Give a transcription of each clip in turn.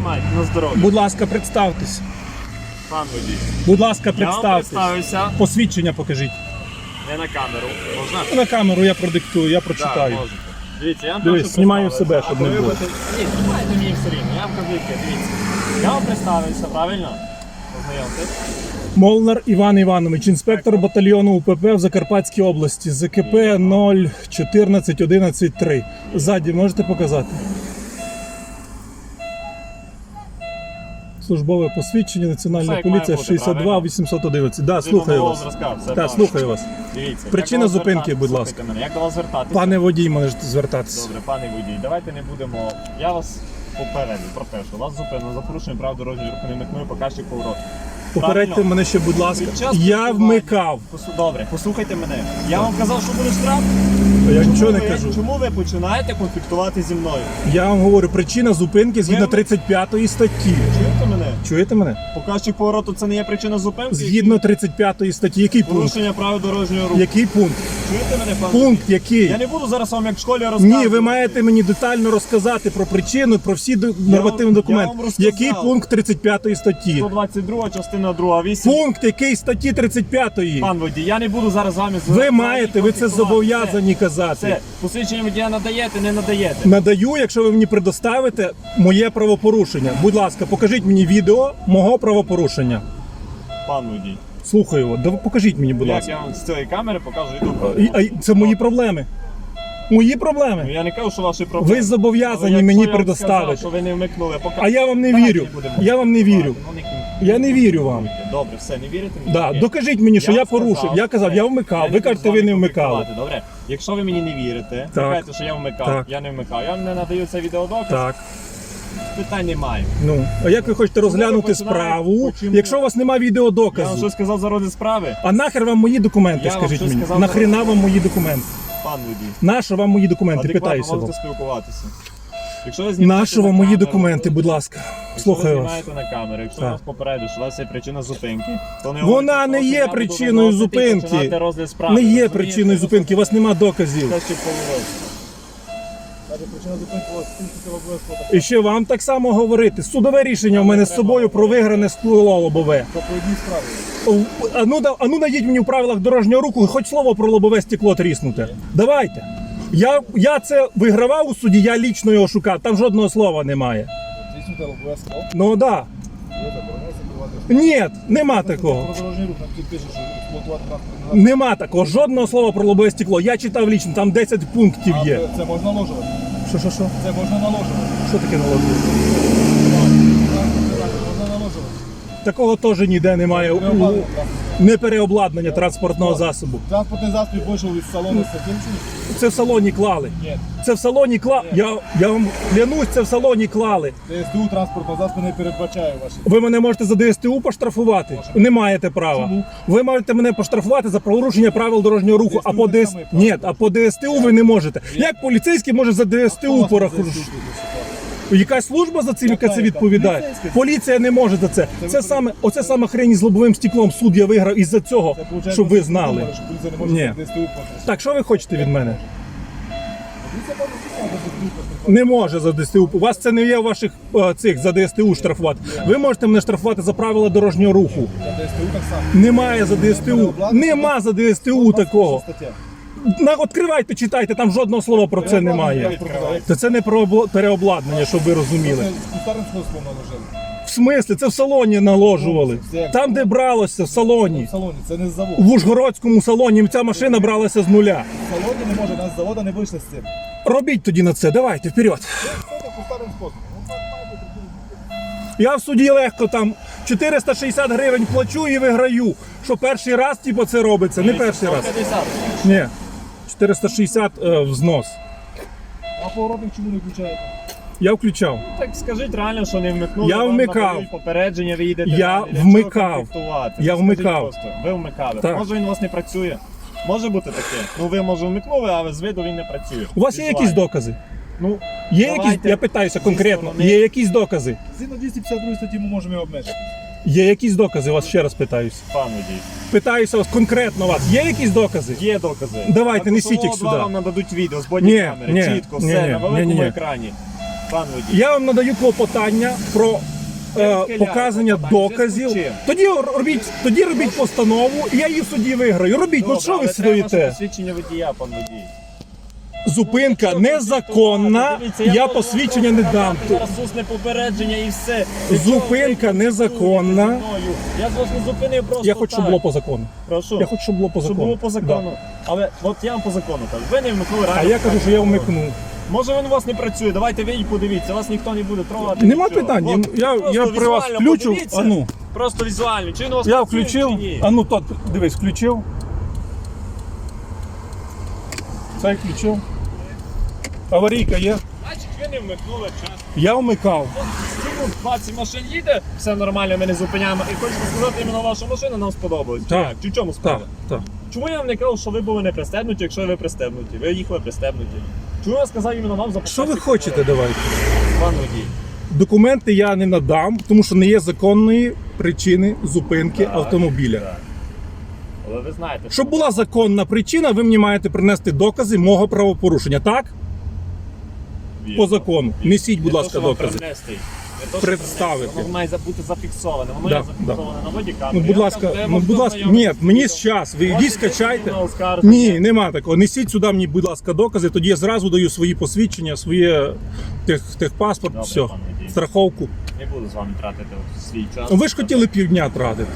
знімайте на здоров'я. Будь ласка, представтесь. Пан водій. Будь ласка, Я вам представтесь. представився. Посвідчення покажіть. Не на камеру. Можна? На камеру я продиктую, я прочитаю. можете. Дивіться, я вам Дивись, прошу знімаю себе, щоб не А ви було. будете- Ні, знімайте мені все рівно. Я вам кажу, яке. Дивіться. Я вам представився, правильно? Познайомтесь. Молнар Іван Іванович, інспектор батальйону УПП в Закарпатській області. ЗКП 014113. Ззаді можете показати? Службове посвідчення, Все, Національна має поліція бути, 62 правильно? 811. Да, слухаю вас. все Так, слухаю вас. Дивіться. як Причина до вас зупинки, звертатися? будь ласка. Слухайте мене, Як до вас звертатися? Пане водій, можете звертатися. Добре, пане водій, давайте не будемо. Я вас попередив про те, що вас зупинено за порушення прав дорожнього руху не вмикнув показчик повороту. Попередьте мене ще, будь ласка. Під час Я спілкування- вмикав. Посу- Добре, послухайте мене. Я вам казав, що буде штраф. Я Чому нічого не ви- кажу. Чому ви починаєте конфліктувати зі мною? Я вам говорю, причина зупинки згідно Ви- 35 статті. Чуєте мене? Чуєте мене? Показчик повороту це не є причина зупинки. Згідно 35 статті. Який пункт? порушення правил дорожнього руху. Який пункт? Чуєте мене, пане? Пункт який? Я не буду зараз вам як в школі розказувати. Ні, ви маєте мені детально розказати про причину, про всі до- нормативні я документи. вам розказав. Який пункт 35 статті? 122 частина 2, 8. Пункт який статті 35? Пан водій, я не буду зараз з вами Ви маєте, ви це зобов'язані Все, казати. посвідчення водія надаєте, не надаєте. Надаю, якщо ви мені предоставите моє правопорушення. Будь ласка, покажіть мені відео мого правопорушення. Пан водій. Слухаю. Да покажіть мені, будь Як ласка. я вам з цієї камери покажу відео. І- а й- Це мої проблеми. Мої Ну, проблеми. я не кажу, що ваші проблеми. Ви зобов'язані Але якщо мені я вам предоставити. сказав, що ви не вмикнули, пока... А я вам не Давайте вірю. будемо Я вам не вірю. Ну, не- Я не вірю вам. Добре, все, не вірите мені? Да, Окей. докажіть мені, що я вам порушив. сказав, Я казав, я вмикав. не Ви буду кажете, з ви вами не вмикали. конфліктувати. Добре, якщо ви мені не вірите, Так. кажете, що я вмикав, Так. я не вмикав. Я вам не надаю цей відеодоказ, Так. Питань немає. Ну, а як ви хочете розглянути починаєте? справу, Почему? якщо у вас немає Я вам відеодоказу? щось сказав за справи, А нахер вам мої документи, Я вам скажіть щось мені? сказав Нахріна зараз. вам мої документи? пан водій. Нащо вам мої документи? Адекватно Питаюся можете вам. спілкуватися. Якщо ви знімаєте Нащо на вам мої камеру, документи, будь ласка? Якщо Слухаю ви вас. знімаєте на камеру, якщо Так. вас попередить, що у вас є причина зупинки, то не Вона говорите, не що є буду причиною виносити і зупинки. починати розгляд справи. Не є Розумієте? причиною зупинки, у вас нема доказів. Те, що помилилися. Причина зупинки вас тільки обов'язково. І ще вам так само говорити. Судове рішення в мене з собою про вигране скло лобове. По одній справі. А ну, да- а ну найдіть мені в правилах дорожнього руху хоч слово про лобове стекло тріснуте. Давайте. Я, я це вигравав у суді, я лічно його шукав, там жодного слова немає. Тріснути обов'язково. Ну да. Ви. Ні, нема такого. Дорожній рух, там тут пише, що експлуатувати транспортний Нема такого. Жодного слова про лобове стекло. Я читав лічно, там 10 пунктів є. А Це можна наложувати. Що, що, що? Це можна наложувати. Що таке засіб Можна наложувати. Такого теж ніде немає. У- Переобладнання транспортного. Не переобладнання транспортного засобу. Транспортний засіб вийшов із салону з? Це в салоні клали. Ні. Це в салоні клали. Я, я вам клянусь, це в салоні клали. ДСТУ транспортного засобу не передбачає ваші. Ви мене можете за ДСТУ поштрафувати? Не маєте права. Чому? Ви можете мене поштрафувати за порушення правил дорожнього руху, а по те ДС... саме Ні, а по ДСТУ ви не можете. Як поліцейський може за ДСТУ порахувати? Якась служба за цим, яка це відповідає? Поліція не може за це. Це саме, оце саме хрень з лобовим стеклом суд я виграв із-за цього, щоб ви знали. Ні. за. Так, що ви хочете від мене? За. Не може за ДСТУ. У вас це не є в ваших е, цих за ДСТУ штрафувати. Ви можете мене штрафувати за правила дорожнього руху. За. Немає за ДСТУ. Нема за ДСТУ такого. На відкривайте, читайте, там жодного слова про це немає. Та це не про обла- переобладнання, щоб ви розуміли. В смислі, це в салоні наложували. Там, де бралося, в салоні. В це не з. В Ужгородському салоні ця машина бралася з нуля. В салоні не може, нас з завода не вийшли з цим. Робіть тоді на це, давайте вперед. Я в суді легко там 460 гривень плачу і виграю. Що перший раз, типу, це робиться, не перший раз. Ні. 460 е, взнос. А поворотник чому не включаєте? Я включав. Так скажіть реально, що не вмикнули. Я вам вмикав. надають Попередження, ви їдете. Я далі. Для вмикав. конфліктувати? Я Скажіть вмикав. Просто. Ви вмикали. Так. Може він у вас не працює. Може бути таке. Ну ви може вмикнули, але з виду він не працює. У вас є Візуально. якісь докази? Ну, Є Давайте якісь, я питаюся зі конкретно, сторони- є якісь докази? Згідно 252 статті ми можемо його обмежити. Є якісь докази, вас ще раз питаюся. пан водій. Питаюся вас конкретно вас. Є якісь докази? Є докази. Давайте, несіть їх сюди. Вам нададуть відео з Ні, бодікамери. ні, Чітко, ні, все, ні, на великому ні, ні. екрані. Пан водій. Я вам надаю клопотання про е, відхиляю показання клопотання. доказів. Зв'язку з чим? Тоді робіть, тоді робіть постанову, і я її в суді виграю. Робіть, ну Добре, що ви але треба ваше стоїте? Посвідчення водія, пан водій. Зупинка незаконна, я посвідчення не дам. дати Зараз усне попередження і все. Зупинка незаконна. Я вас не зупинив просто Я хочу, щоб було по закону. Прошу. Я хочу, щоб було по закону. Щоб було по закону. Але от я вам по закону кажу. Ви не вмикнули А я кажу, що я вмикну. Може він у вас не працює, давайте ви подивіться, вас ніхто не буде трогати. Нема питань. Я, я при вас включу. А ну, Просто візуально. Чи він у вас я працює, включив. чи ні? А ну тот, дивись, включив. Цей включив. Аварійка є. Значить, ви не вмикнули час. Я вмикав. 20 машин їде, все нормально, ми не зупиняємо. І хочу сказати, іменно ваша машина нам сподобалась. Так. Чи в чому справа? Так, так. Чому я вам не кажу, що ви були не пристебнуті, якщо ви пристебнуті? Ви їхали пристебнуті. Чому я сказав іменно вам за Що ви хочете, давайте? Пан водій. Документи я не надам, тому що не є законної причини зупинки Так, автомобіля. так. Але ви знаєте, Щоб була законна причина, ви мені маєте принести докази мого правопорушення. Так? По закону. Несіть, будь ласка, докази. Представити. Воно має бути зафіксоване. Воно Да, є зафіксоване на бодікамері. Ну, будь ласка, ну, будь ласка, ні, мені зараз. Ви йдіть, скачайте. Ні, нема такого. Несіть сюди мені, будь ласка, докази, тоді я зразу даю свої посвідчення, своє тех, техпаспорт, Добре, все, пане страховку. Не буду з вами тратити свій час. Ви ж хотіли півдня тратити.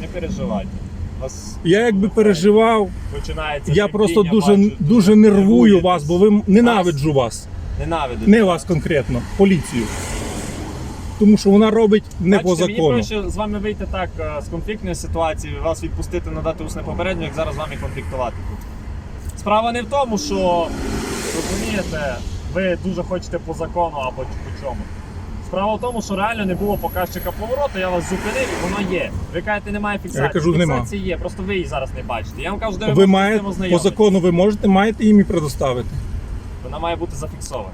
Не переживайте. Я якби переживав, починається. я просто дуже, дуже нервую вас, бо ви ненавиджу вас. Ненавидите. Не вас конкретно, поліцію. Тому що вона робить не по Бачите, закону. Мені проще з вами вийти так е, з конфліктної ситуації, вас відпустити, надати усне попередження, як зараз з вами конфліктувати тут. Справа не в тому, що розумієте, ви дуже хочете по закону або по чому. Справа в тому, що реально не було показчика повороту, я вас зупинив і воно є. Ви кажете, немає фіксації. Я кажу, нема. Фіксація є, просто ви її зараз не бачите. Я вам кажу, де ви, Ви можете з цим по закону, ви можете, маєте їм і предоставити. Вона має бути зафіксована.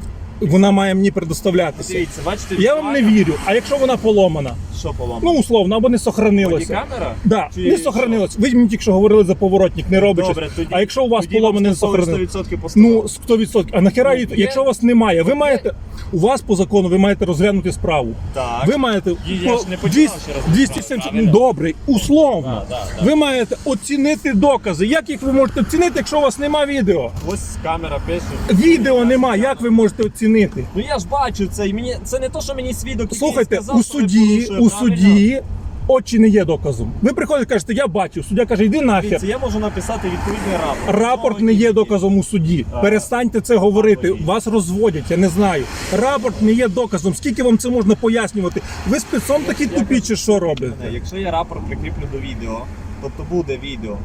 Вона має мені предоставлятися. Дивіться, бачите, Я вам не вірю. А якщо вона поломана? Що поломано? Ну, условно, або не сохранилася. камера? Да, Чи не сохранилось. Ви мені тільки що говорили за поворотник, не робить. Добре, щось. тоді, а якщо у вас тоді поломане не вам сохранилось? 100% постанови. Ну, 100%. А нахера, її- Ну, є- якщо у вас немає, ви маєте, у вас по закону ви маєте розглянути справу. Так. Ви маєте Її я ж не починав 200 ще раз 270, правильно? добре, условно. Да, да, да. Ви маєте оцінити докази. Як їх ви можете оцінити, якщо у вас немає відео? Ось камера пише. Відео нема, як ви можете оцінити? Ну я ж бачу це, і мені це не то, що мені свідок. Слухайте, сказав, у суді, у суді очі не є доказом. Ви приходите, кажете, я бачив. Суддя каже, йди нахер. Дивіться, я можу написати відповідний рапорт. Рапорт не є доказом у суді. А. Перестаньте це говорити. Водій. Вас розводять, я не знаю. Рапорт не є доказом. Скільки вам це можна пояснювати? Ви спецом такі тупі, чи що робите? Якщо я рапорт прикріплю до відео, тобто буде відео.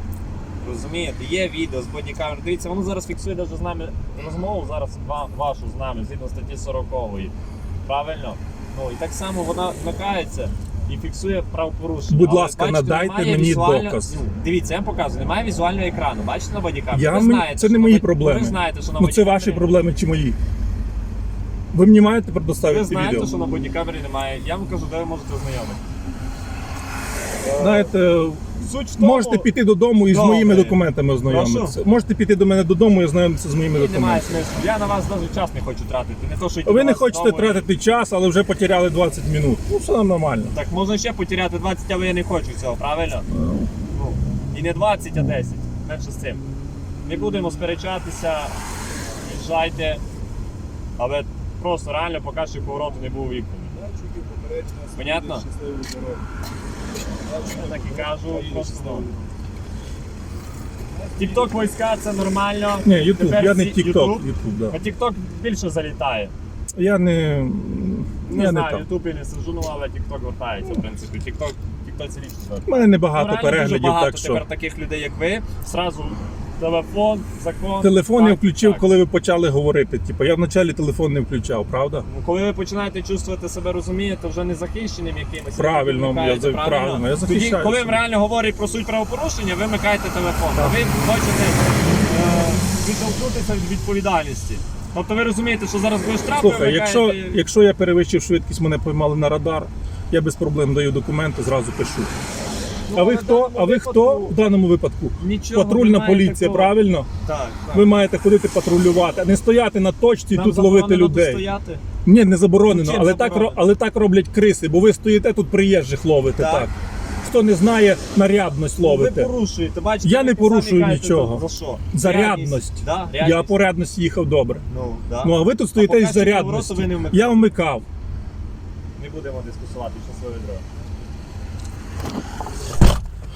Розумієте, є відео з бодікамер. Дивіться, воно зараз фіксує навіть з нами розмову, зараз вашу з нами, згідно статті 40. Правильно? Ну і так само вона вмикається і фіксує правопорушення. Будь Але, ласка, бачите, надайте мені візуально- доказ. Ну, Дивіться, я вам показую, немає візуального екрану. Бачите на бодікамері? Я Ви знаєте, це не мої на проблеми. Ви знаєте, що на Ну це ваші проблеми чи мої. Ви мені маєте Ви знаєте, відео. що на бодікамері немає. Я вам кажу, де ви можете ознайомити. Знаєте, Суть в тому, можете піти додому і з Добре. моїми документами ознайомитися. Прошу? Можете піти до мене додому і ознайомитися з моїми Ні, немає документами. смислу. Я на вас навіть час не хочу тратити. Не то, що йти Ви до не вас хочете додому тратити час, але вже потеряли 20 минут. Ну все нормально. Так можна ще потеряти 20, але я не хочу цього, правильно? Ну, і не 20, а 10. Менше з цим. Не будемо сперечатися, їжджайте. Але просто реально поки що повороту не був. Датчики, попередження, Понятно? Я так і кажу, просто ну. Тікток війська це нормально. Ні, Ютуб, Тепер я не всі- Тікток. Ютуб. Ютуб, да. А Тікток більше залітає. Я не, Не я не знаю, там. Ютуб і не сижу, ну але Тікток вертається, в принципі. Тікток, Тікток це річ. У мене небагато Ну, реально дуже переглядів, багато так що тепер таких людей, як ви. Сразу телефон, закон. телефон я включив, так. коли ви почали говорити. Типу, я вначалі телефон не включав, правда? Ну, Коли ви починаєте чувствувати себе, розумієте, вже не захищеним якимось. Правильно, вимикаєте, я за- правильно, я Тоді, коли вам реально говорять про суть правопорушення, ви вмикаєте телефон. А ви хочете е, відтолкнутися від відповідальності. Тобто ви розумієте, що зараз буде штраф, ви Слухай, якщо, якщо я перевищив швидкість, мене поймали на радар, я без проблем даю документи, зразу пишу. А ви на хто? даному А ви хто випадку в даному випадку? Нічого Патрульна немає поліція, такого. правильно? Так, так. Ви маєте ходити патрулювати, а не стояти на точці і Нам тут ловити заборонено людей. Стояти. Ні, не заборонено, Чим але так, заборонено? але так роблять криси, бо ви стоїте тут приїжджих ловите. Так. Так. Хто не знає, нарядність Ну, Ви ловите. порушуєте, бачите? Я ви не самі порушую кажете, нічого. За що? За Рядність. рядність. Да, Я по рядності їхав добре. Ну, да. Ну а ви тут стоїте із повороту зарядності. ви не вмикали. Я вмикав. Не будемо дискусувати щасливої дороги.